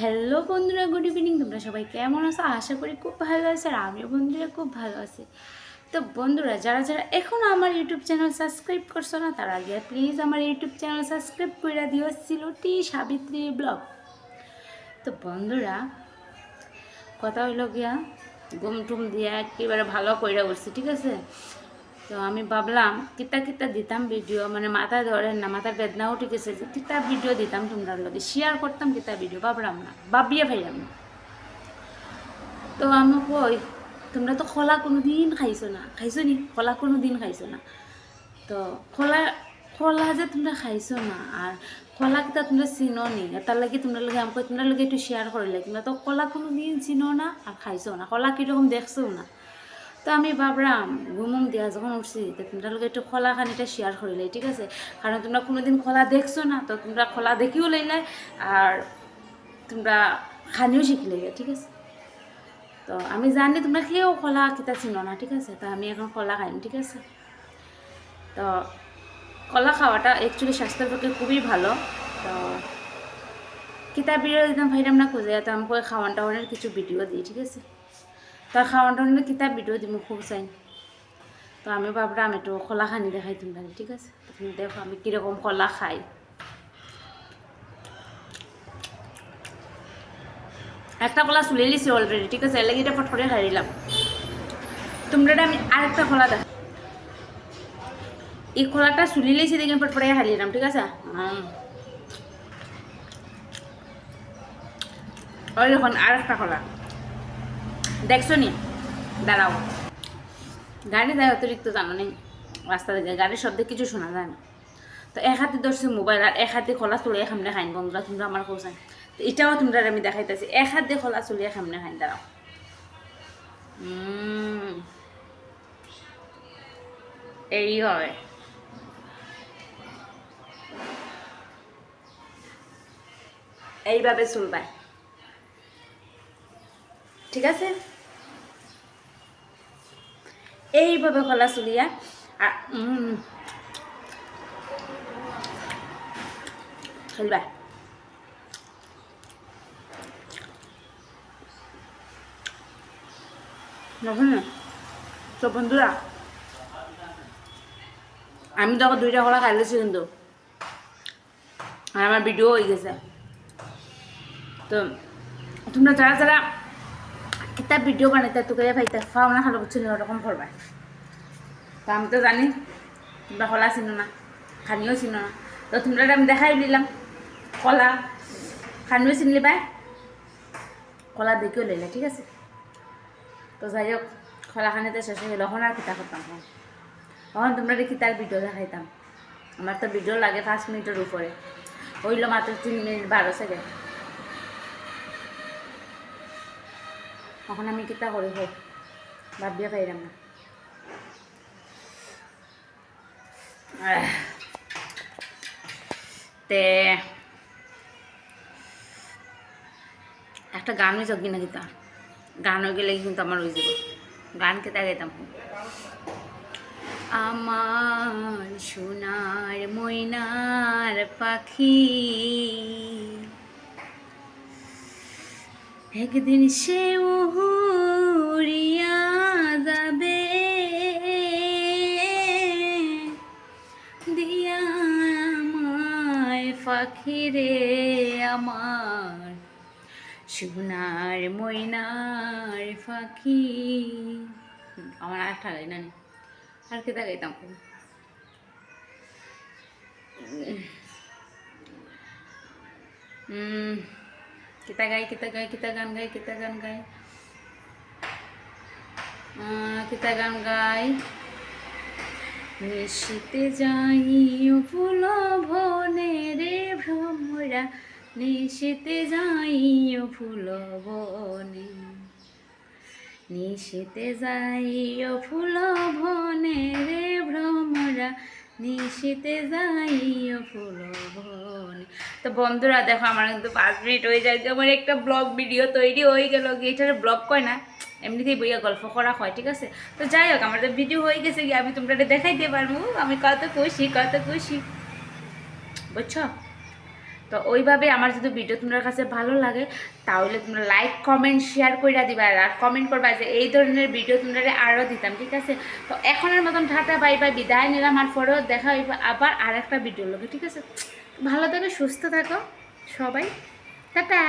Hello বন্ধুরা, good evening. তোমরা সবাই কেমন আছো? আশা করি খুব ভালো আছে আর আমিও বন্ধুরা খুব ভালো আছি। তো বন্ধুরা, যারা যারা এখনও আমার ইউটিউব চ্যানেল সাবস্ক্রাইব করছ না, তারা আগে প্লিজ আমার ইউটিউব চ্যানেল সাবস্ক্রাইব করে দিও সিলটি সাবিত্রী ব্লগ। তো বন্ধুরা, কথা হইল গিয়া, ঘুম টুম দিয়ে একেবারে ভালো করে উঠছি ঠিক আছে? তো আমি ভাবলাম, কিতা কিতা দিতাম ভিডিও মানে মাথা ধরেন না, মাথার বেদনাও ঠিক আছে যে কিতা ভিডিও দিতাম তোমরা লগে। শেয়ার করতাম কিতা ভিডিও, ভাবলাম না, ভাবিয়ে ভাইলাম না। তো আমি কই, তোমরা তো খোলা কোনো দিন খাইছো না, খাইছো নি? খোলা কোনো দিন খাইছো না? তো খোলা খোলা যে তোমরা খাইছো না, আর খোলা কিতা তোমরা চিনো নি তার লাগে তোমরা লাগে আমাকে তোমরা লাগে একটু শেয়ার করলে তোমরা তো খোলা কোনো দিন চিনো না, আর খাইছো না। খোলা কীরকম দেখছ না। তো আমি ভাবলাম, ঘুমুম দিয়া যখন উঠছি, তো তোমরা লোক একটু খোলা খানিটা শেয়ার করিলে ঠিক আছে? কারণ তোমরা কোনোদিন খোলা দেখছ না, তো তোমরা খোলা দেখিও লইলাই আর তোমরা খানিও শিখলে ঠিক আছে? তো আমি জানি তোমরা খেয়েও খোলা কিতা চিনো না, ঠিক আছে? তো আমি এখন খোলা খাইম, ঠিক আছে? তো কলা খাওয়াটা অ্যাকচুয়ালি স্বাস্থ্যের পক্ষে খুবই ভালো। তো কিতা ভিডিও ভাইরাম না খুঁজে তো আমাকে খাওয়ান টাওয়ানের কিছু ভিডিও দিই, ঠিক আছে? তার খাওয়ান টাওয়ানের কিতাব ভিডিও দিব খুব চাই। তো আমি ভাবলাম একটু খোলা খানি দেখাই তোমরা ঠিক আছে? তুমি দেখো আমি কীরকম কলা খাই। একটা কলা চুলে লিছি অলরেডি ঠিক আছে? এর লাগে এটা ফটফটে খাই দিলাম। তোমরা আমি আরেকটা কলা দেখ এই খোলাটা চুলি লেছি দেখে ফটফটে খাই দিলাম, ঠিক আছে। ওই দেখুন আর একটা খোলা দেখছ নি দাঁড়াও। গাড়ি যায় অতিরিক্ত জানো নেই রাস্তা থেকে গাড়ির শব্দে কিছু শোনা যায় না। তো এক হাতে ধরছি মোবাইল আর এক হাতে খোলা চুলিয়ে সামনে খাইন। বন্ধুরা, তোমরা আমার কোথায় তো এটাও তোমরা আমি দেখাইতেছি। এক হাতে খোলা চুলিয়ে সামনে খাইন, দাঁড়াও। এই হয়। এইভাবে চুলবাই ঠিক আছে? এইভাবে খোলা চুলিয়া আর খেলবা। তো বন্ধুরা আমি তো দুইটা কলা খাইলেছি কিন্তু। আর আমার ভিডিও হয়ে গেছে। তো, তোমরা যারা যারা একটা ভিডিও বানাইতে তোকে ভাইতে ফাও না খালো বুঝছ ওরকম করবা তো আমি তো জানি তোমরা কলা চিনো না, খানিও চিনো না। তো তোমরা আমি দেখাই দিলাম কলা। খানিও চিনলি পাই, কলা দেখিও লইলে ঠিক আছে? তো যাই হোক খোলা খানিতে শেষ হয়ে গেল। এখন আর কিতা করতাম তখন তোমরা দেখি তার ভিডিও দেখাইতাম আমার তো ভিডিও লাগে পাঁচ মিনিটের উপরে হইল মাত্র তিন মিনিট বারো সেকেন্ড এখন আমি কিতা করি হোক ভাবিয়া পাইলাম না। তে, একটা গান হয়েছে কিনা কিতা। গান হয়ে গেলে কিন্তু আমার হয়ে যাবে। গান কেতা গাইতাম। আমার সোনার ময়নার পাখি। একদিন সে যাবে দিয়া আমায় পাখি রে আমার সোনার ময়নার পাখি আমার আর গাই না। আর কেতা গাইতাম উম, কিতা গাই কিতা গাই কিতা গান গাই কিতা গান গাই কিতা গান গাই নিশিতে যাইও ফুল বনে রে ভ্রমরা। নিশিতে যাইও ফুল বনে। নিশিতে যাইও ফুল বনে রে ভ্রমরা। নিশিতে যাইও ফুল বনে। তো বন্ধুরা, দেখো আমার কিন্তু পাঁচ মিনিট হয়ে যায়। আমার একটা ব্লগ ভিডিও তৈরি হয়ে গেল। এটার ব্লগ কয় না, এমনিতেই বইয়া গল্প করা হয়, ঠিক আছে? তো যাই হোক, আমার তো ভিডিও হয়ে গেছে। গিয়ে আমি তোমরা দেখাই দিয়ে পারব আমি কত খুশি কত খুশি। বুঝছ? তো ওইভাবে আমার যদি ভিডিও তোমার কাছে ভালো লাগে, তাহলে তোমরা লাইক কমেন্ট শেয়ার করে দিবা আর কমেন্ট করবা যে এই ধরনের ভিডিও তোমরা আরও দিতাম, ঠিক আছে? তো এখনের মতন ঠাটা বাই বাই বিদায় নিলাম আর পরেও দেখা হইব আবার আর একটা ভিডিও লোকে ঠিক আছে? ভালো থাকো, সুস্থ থাকো, সবাই, টাটা!